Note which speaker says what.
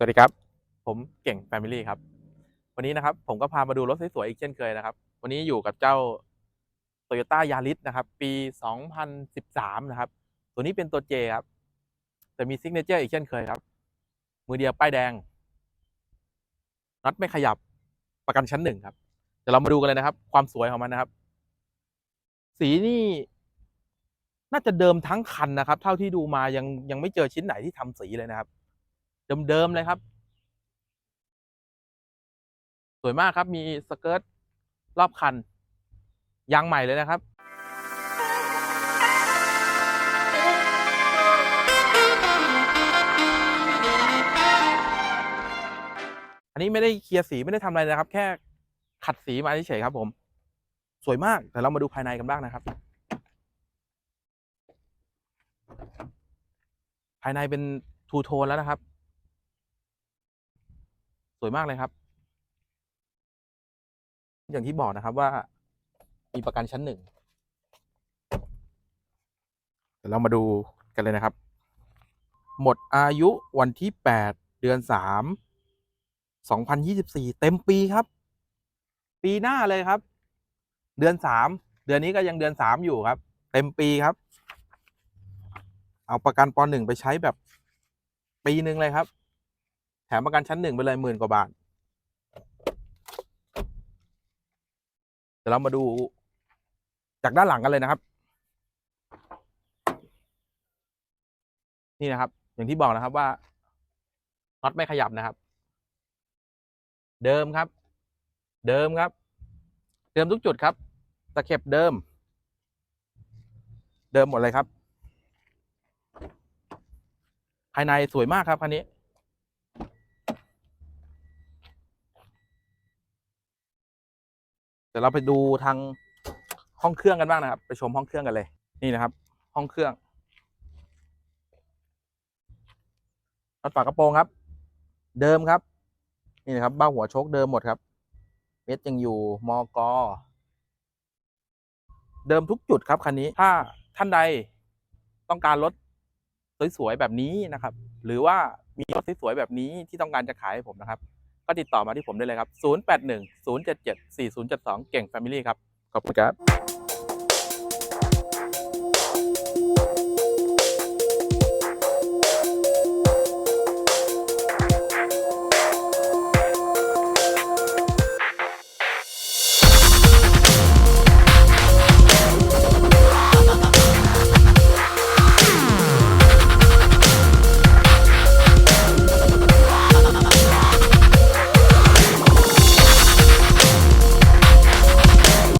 Speaker 1: สวัสดีครับ ผมเก่ง Family ครับ วันนี้นะครับ ผมก็พามาดูรถสวยๆอีกเช่นเคยนะครับ วันนี้อยู่กับเจ้า Toyota Yaris นะครับ ปี 2013 นะครับ ตัวนี้เป็นตัว J ครับ แต่มีซิกเนเจอร์อีกเช่นเคยครับ มือเดียวป้ายแดงน็อตไม่ขยับประกันชั้นหนึ่งครับ เดี๋ยวเรามาดูกันเลยนะครับ ความสวยของมันนะครับ สีนี่น่าจะเดิมทั้งคันนะครับ เท่าที่ดูมายังยังไม่เจอชิ้นไหนที่ทำสีเลยนะครับ เดิมๆเลยครับ สวยมากครับมีสเกิร์ตรอบคันยางใหม่เลยนะครับอันนี้ไม่ได้เคลียร์สีไม่ได้ทำอะไรนะครับ แค่ขัดสีมาเฉยๆครับ ผม สวยมากแต่เรามาดูภายในกันบ้างนะครับ ภายในเป็นทูโทนแล้วนะครับ สวยมากเลยครับ อย่างที่บอกนะครับว่ามีประกันชั้นหนึ่งเดี๋ยวเรามาดูกันเลยนะครับ หมดอายุวันที่แปดเดือนสามสองพันยี่สิบสี่เต็มปีครับ ปีหน้าเลยครับ เดือนสามเดือนนี้ก็ยังเดือนสามอยู่ครับ เต็มปีครับ เอาประกันปหนึ่งไปใช้แบบ ปีหนึ่งเลยครับ แถมประกันชั้นหนึ่งไปเลยหมื่นกว่าบาท เดี๋ยวเรามาดูจากด้านหลังกันเลยนะครับ นี่นะครับ อย่างที่บอกนะครับว่าน็อตไม่ขยับนะครับ เดิมครับ เดิมครับ เดิมทุกจุดครับ ตะเข็บเดิม เดิมหมดเลยครับ ภายในสวยมากครับคันนี้ เดี๋ยวเราไปดูทางห้องเครื่องกันบ้างนะครับ ไปชมห้องเครื่องกันเลย นี่นะครับ ห้องเครื่องน็อตฝากระโปรงครับ เดิมครับ นี่นะครับบ้าหัวโชคเดิมหมดครับ เม็ดยังอยู่มอกอเดิมทุกจุดครับคันนี้ถ้าท่านใดต้องการรถสวยๆแบบนี้นะครับ หรือว่ามีรถสวยๆแบบนี้ที่ต้องการจะขายให้ผมนะครับ ก็ติดต่อมาที่ผมได้เลยครับ 081 077 4072 เก่ง Family ครับ ขอบคุณครับ